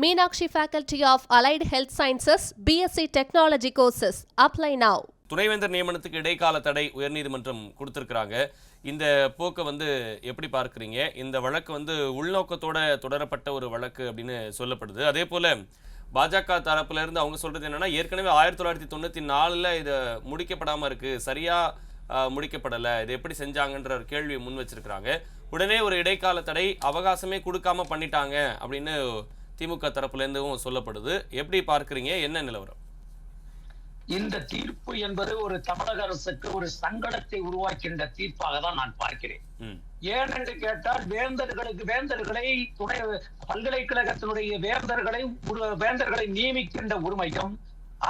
Meenakshi faculty of allied health sciences BSc technology courses apply now துணைவேந்தர் நியமனத்துக்கு இடைக்கால தடை உயர்நீதிமன்றம் கொடுத்துருக்குறாங்க. இந்த போக்கை வந்து எப்படி பார்க்குறீங்க? இந்த வழக்கு வந்து உள்நோக்கத்தோட தொடரப்பட்ட ஒரு வழக்கு அப்படின்னு சொல்லப்படுது. அதே போல் பாஜக தரப்புல இருந்து அவங்க சொல்றது என்னன்னா ஏற்கனவே ஆயிரத்தி தொள்ளாயிரத்தி தொண்ணூற்றி நாலில் இதை முடிக்கப்படாமல் இருக்கு. சரியாக முடிக்கப்படலை. இது எப்படி செஞ்சாங்கன்ற ஒரு கேள்வியை முன் வச்சிருக்கிறாங்க. உடனே ஒரு இடைக்கால தடை அவகாசமே கொடுக்காம பண்ணிட்டாங்க அப்படின்னு திமுக தரப்புல இருந்தும் சொல்லப்படுது. எப்படி பார்க்குறீங்க? என்ன நிலவரம்? இந்த தீர்ப்பு என்பது ஒரு தமிழக அரசுக்கு ஒரு சங்கடத்தை உருவாக்கின்ற தீர்ப்பாக தான் நான் பார்க்கிறேன். ஏனென்று கேட்டால் வேந்தர்களுக்கு வேந்தர்களை துணை பல்கலைக்கழகத்தினுடைய வேந்தர்களை வேந்தர்களை நியமிக்கின்ற உரிமையும்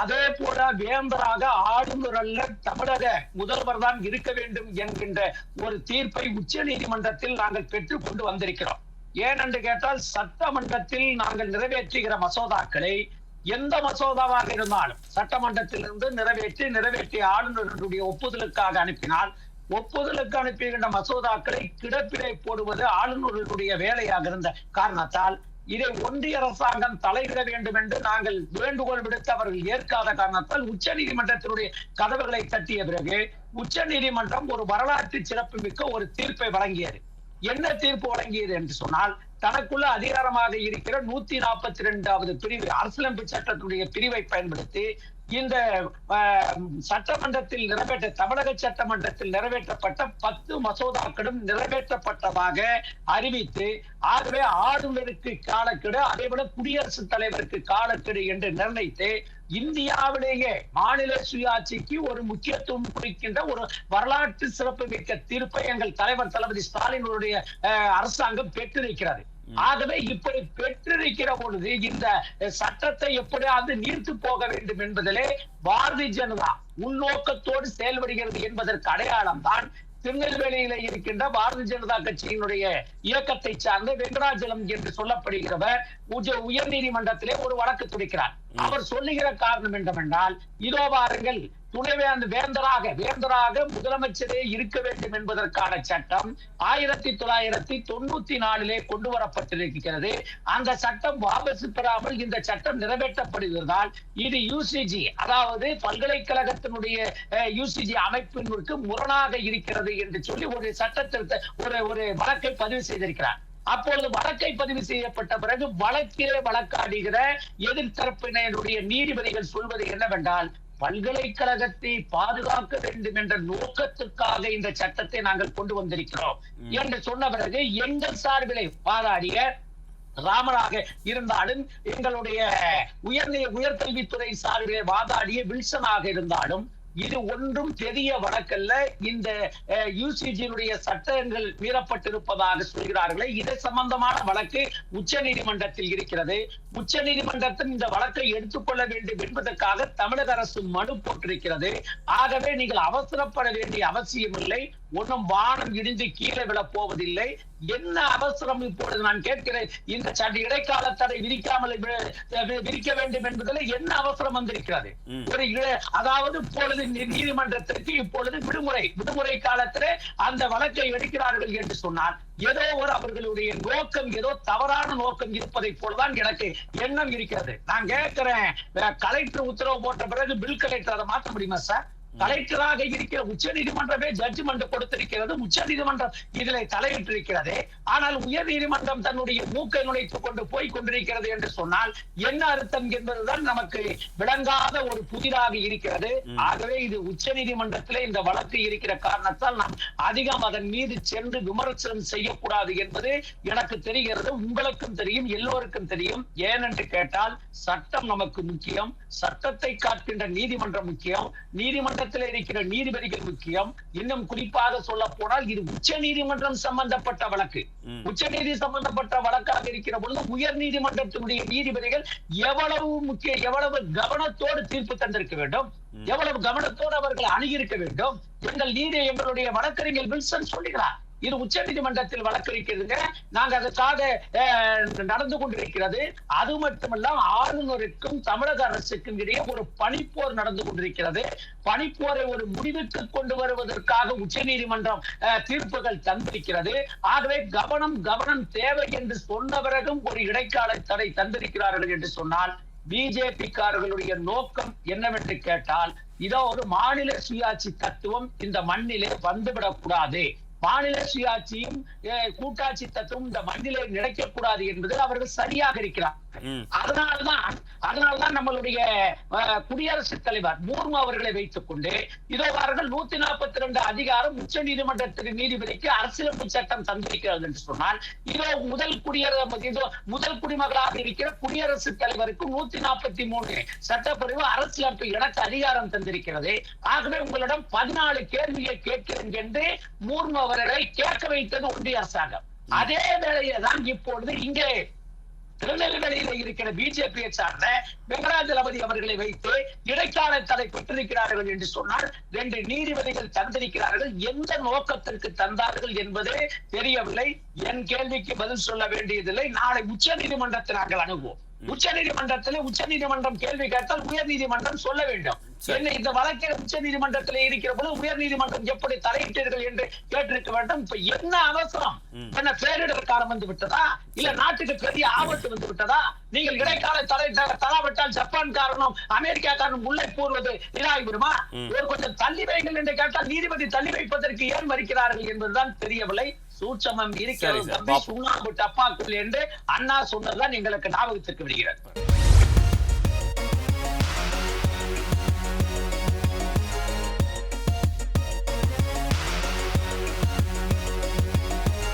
அதே போல வேந்தராக ஆளுநர் அல்ல தமிழக முதல்வர் தான் இருக்க வேண்டும் என்கின்ற ஒரு தீர்ப்பை உச்ச நீதிமன்றத்தில் நாங்கள் பெற்றுக் கொண்டு வந்திருக்கிறோம். ஏனென்று கேட்டால் சட்டமன்றத்தில் நாங்கள் நிறைவேற்றுகிற மசோதாக்களை எந்த மசோதாவாக இருந்தாலும் சட்டமன்றத்திலிருந்து நிறைவேற்றி நிறைவேற்றிய ஆளுநருடைய ஒப்புதலுக்காக அனுப்பினால் ஒப்புதலுக்கு அனுப்புகின்ற மசோதாக்களை கிடப்பிலே போடுவது ஆளுநர்களுடைய வேலையாக இருந்த காரணத்தால் இதை ஒன்றிய அரசாங்கம் தலையிட வேண்டும் என்று நாங்கள் வேண்டுகோள் விடுத்து அவர்கள் ஏற்காத காரணத்தால் உச்ச நீதிமன்றத்தினுடைய கதவுகளை தட்டிய பிறகு உச்ச நீதிமன்றம் ஒரு வரலாற்று சிறப்புமிக்க ஒரு தீர்ப்பை வழங்கியது. என்ன தீர்ப்பு வழங்கியது என்று சொன்னால் தனக்குள்ள அதிகாரமாக இருக்கிற நூத்தி நாற்பத்தி ரெண்டாவது பிரிவு அரசியலமைப்பு சட்டத்தினுடைய பிரிவை பயன்படுத்தி இந்த சட்டமன்றத்தில் நிறைவேற்ற தமிழக சட்டமன்றத்தில் நிறைவேற்றப்பட்ட பத்து மசோதாக்களும் நிறைவேற்றப்பட்டதாக அறிவித்து ஆகவே ஆளுநருக்கு காலக்கெடு அதேபோல குடியரசுத் தலைவருக்கு காலக்கெடு என்று நிர்ணயித்து இந்தியாவிலேயே மாநில சுயாட்சிக்கு ஒரு முக்கியத்துவம் குறிக்கின்ற ஒரு வரலாற்று சிறப்பு மிக்க தீர்ப்பை எங்கள் தலைவர் தளபதி ஸ்டாலினுடைய அஹ், அரசாங்கம் பெற்றிருக்கிறது. ஆகவே இப்படி பெற்றிருக்கிற பொழுது இந்த சட்டத்தை எப்படியாவது நீர்த்து போக வேண்டும் என்பதிலே பாரதிய ஜனதா உள்நோக்கத்தோடு செயல்படுகிறது என்பதற்கு அடையாளம் தான் திருநெல்வேலியில இருக்கின்ற பாரதிய ஜனதா கட்சியினுடைய இயக்கத்தை சார்ந்த வெங்கடாஜலம் என்று சொல்லப்படுகிறவர் உயர் நீதிமன்றத்திலே ஒரு வழக்கு துடிக்கிறார். அவர் சொல்லுகிற காரணம் என்னவென்றால் இதோ பாருங்கள் துணைவேந்த வேந்தராக வேந்தராக முதலமைச்சரே இருக்க வேண்டும் என்பதற்கான சட்டம் ஆயிரத்தி தொள்ளாயிரத்தி தொண்ணூத்தி நாலிலே கொண்டு வரப்பட்டிருக்கிறது. அந்த சட்டம் வாபஸ் பெறாமல் இந்த சட்டம் நிறைவேற்றப்படுகிறதால் இது யூசிஜி அதாவது பல்கலைக்கழகத்தினுடைய யூசிஜி அமைப்பிற்கு முரணாக இருக்கிறது என்று சொல்லி ஒரு சட்டத்திருத்த ஒரு ஒரு வழக்கை பதிவு செய்திருக்கிறார். அப்பொழுது வழக்கை பதிவு செய்யப்பட்ட பிறகு வழக்கிலே வழக்காடுகிற எதிர்த்தரப்பினருடைய நீதிபதிகள் சொல்வது என்னவென்றால் பல்கலைக்கழகத்தை பாதுகாக்க வேண்டும் என்ற நோக்கத்துக்காக இந்த சட்டத்தை நாங்கள் கொண்டு வந்திருக்கிறோம். என்று சொன்ன பிறகு எங்கள் சார்பிலே வாதாடிய ராமராக இருந்தாலும் எங்களுடைய உயர்நிலை உயர்கல்வித்துறை சார்பிலே வாதாடிய வில்சனாக இருந்தாலும் இது ஒன்றும் பெரிய வழக்கல்ல. இந்த யூசிஜியினுடைய சட்டங்கள் மீறப்பட்டிருப்பதாக சொல்கிறார்களே. இது சம்பந்தமான வழக்கு உச்ச நீதிமன்றத்தில் இருக்கிறது. உச்ச நீதிமன்றத்தில் இந்த வழக்கை எடுத்துக்கொள்ள வேண்டும் என்பதற்காக தமிழக அரசு மனு போட்டிருக்கிறது. ஆகவே நீங்கள் அவசரப்பட வேண்டிய அவசியம் இல்லை ஒன்றும் வானம் இடிந்து கீழே விழப் போவதில்லை. என்ன அவசரம் இப்பொழுது நான் கேட்கிறேன்? இந்த சட்ட இடைக்கால தடை விதிக்காமல் விதிக்க வேண்டும் என்பதில் என்ன அவசரம் வந்திருக்கிறது. ஒரு அதாவது இப்பொழுது நீதிமன்றத்திற்கு இப்பொழுது விடுமுறை விடுமுறை காலத்திலே அந்த வழக்கை எடுக்கிறார்கள் என்று சொன்னால் ஏதோ ஒரு அவர்களுடைய நோக்கம் ஏதோ தவறான நோக்கம் இருப்பதை போலதான் எனக்கு எண்ணம் இருக்கிறது. நான் கேட்கிறேன் கலெக்டர் உத்தரவு போட்ட பிறகு பில் கலெக்டர் அதை மாற்ற முடியுமா சார் கலெக்டராக இருக்கிற உச்ச நீதிமன்றமே ஜட்ஜ்மெண்ட் கொடுத்திருக்கிறது. உச்ச நீதிமன்றம் இதில் தலையிட்டிருக்கிறது. ஆனால் உயர் நீதிமன்றம் தன்னுடைய மூக்கை நுழைத்துக் கொண்டு போய் கொண்டிருக்கிறது என்று சொன்னால் என்ன அர்த்தம் என்பதுதான் நமக்கு விளங்காத ஒரு புதிராக இருக்கிறது. ஆகவே இது உச்ச நீதிமன்றத்திலே இந்த வழக்கு இருக்கிற காரணத்தால் நாம் அதிகம் அதன் மீது சென்று விமர்சனம் செய்யக்கூடாது என்பது எனக்கு தெரிகிறது. உங்களுக்கும் தெரியும் எல்லோருக்கும் தெரியும். ஏனென்று கேட்டால் சட்டம் நமக்கு முக்கியம். சட்டத்தை காக்கின்ற நீதிமன்றம் முக்கியம். நீதிமன்றத்தில் இருக்கிற நீதிபதிகள் முக்கியம். இன்னும் குறிப்பாக சொல்ல போனால் இது உச்ச நீதிமன்றம் சம்பந்தப்பட்ட வழக்கு. உச்ச நீதி சம்பந்தப்பட்ட வழக்காக இருக்கிற பொழுது உயர் நீதிமன்றத்தினுடைய நீதிபதிகள் எவ்வளவு முக்கிய எவ்வளவு கவனத்தோடு தீர்ப்பு தந்திருக்க வேண்டும்? எவ்வளவு கவனத்தோடு அவர்கள் அணுகியிருக்க வேண்டும்? எங்கள் நீதி எங்களுடைய வழக்கறிஞர் வில்சன் சொல்லுகிறார். இது உச்ச நீதிமன்றத்தில் வழக்கறிக்கிறதுங்க நாங்க அதுக்காக அஹ், நடந்து கொண்டிருக்கிறது. அது மட்டுமல்ல ஆளுநருக்கும் தமிழக அரசுக்கும் இடையே ஒரு பனிப்போர் நடந்து கொண்டிருக்கிறது. பனிப்போரை ஒரு முடிவுக்கு கொண்டு வருவதற்காக உச்ச நீதிமன்றம் தீர்ப்புகள் தந்திருக்கிறது. ஆகவே கவனம் கவனம் தேவை என்று சொன்ன பிறகும் ஒரு இடைக்கால தடை தந்திருக்கிறார்கள் என்று சொன்னால் பிஜேபிக்காரர்களுடைய நோக்கம் என்னவென்று கேட்டால் இதோ ஒரு மாநில சுயாட்சி தத்துவம் இந்த மண்ணிலே வந்துவிடக் கூடாது மாநில சுயாட்சியும் கூட்டாட்சி தத்துவம் இந்த மண்ணிலே கூடாது என்பது அவர்கள் சரியாக இருக்கிறார் அதனால்தான் அதனால்தான் நம்மளுடைய குடியரசுத் தலைவர் முர்மு அவர்களை வைத்துக் கொண்டு இதோ அவர்கள் நூத்தி நாற்பத்தி ரெண்டு அதிகாரம் உச்ச நீதிமன்றத்தின் நீதிபதிக்கு அரசியலமைப்பு சட்டம் தந்திருக்கிறது என்று சொன்னால் இதோ முதல் குடியரசு இதோ முதல் குடிமகளாக இருக்கிற குடியரசுத் தலைவருக்கு நூத்தி நாற்பத்தி மூணு சட்டப்பிரிவு அரசியலமைப்பு எனக்கு அதிகாரம் தந்திருக்கிறது. ஆகவே உங்களிடம் பதினாலு கேள்வியை கேட்கிறேன் என்று முர்மு அவர்களை கேட்க வைத்தது ஒன்றிய அரசாங்கம். அதே வேளையில தான் இப்பொழுது இங்கே திருநெல்வேலியில் இருக்கிற பிஜேபியை சார்ந்த வெங்கடாஜலபதி அவர்களை வைத்து இடைக்கால தடை பெற்றிருக்கிறார்கள் என்று சொன்னால் ரெண்டு நீதிபதிகள் தந்திருக்கிறார்கள். எந்த நோக்கத்திற்கு தந்தார்கள் என்பதே தெரியவில்லை. என் கேள்விக்கு பதில் சொல்ல வேண்டியதில்லை. நாளை உச்ச நீதிமன்றத்தை நாங்கள் அணுகுவோம். உச்ச நீதிமன்றத்திலே உச்ச நீதிமன்றம் கேள்வி கேட்டால் உயர் நீதிமன்றம் சொல்ல வேண்டும். என்ன இந்த வழக்கில் உச்ச நீதிமன்றத்திலே இருக்கிற போது உயர் நீதிமன்றம் எப்படி தலையிட்டீர்கள் என்று கேட்டிருக்க வேண்டும். இப்ப என்ன அவசரம். என்ன பேரிடர் காலம் வந்து விட்டதா? இல்ல நாட்டுக்கு பெரிய ஆபத்து வந்து விட்டதா? நீங்கள் இடைக்கால தடை த- தராவிட்டால் ஜப்பான் காரணம் அமெரிக்கா காரணம் உள்ளே கூறுவது இதாகிவிடுமா ம். ஒரு கொஞ்சம் தள்ளி வைங்கள் என்று கேட்டால் நீதிபதி தள்ளி வைப்பதற்கு ஏன் மறுக்கிறார்கள் என்பதுதான் தெரியவில்லை. சூட்சமம் இருக்கிறது. தம்பி டப்பாக்குள் என்று அண்ணா சொன்னதுதான் எங்களுக்கு ஞாபகத்திற்கு விடுகிறது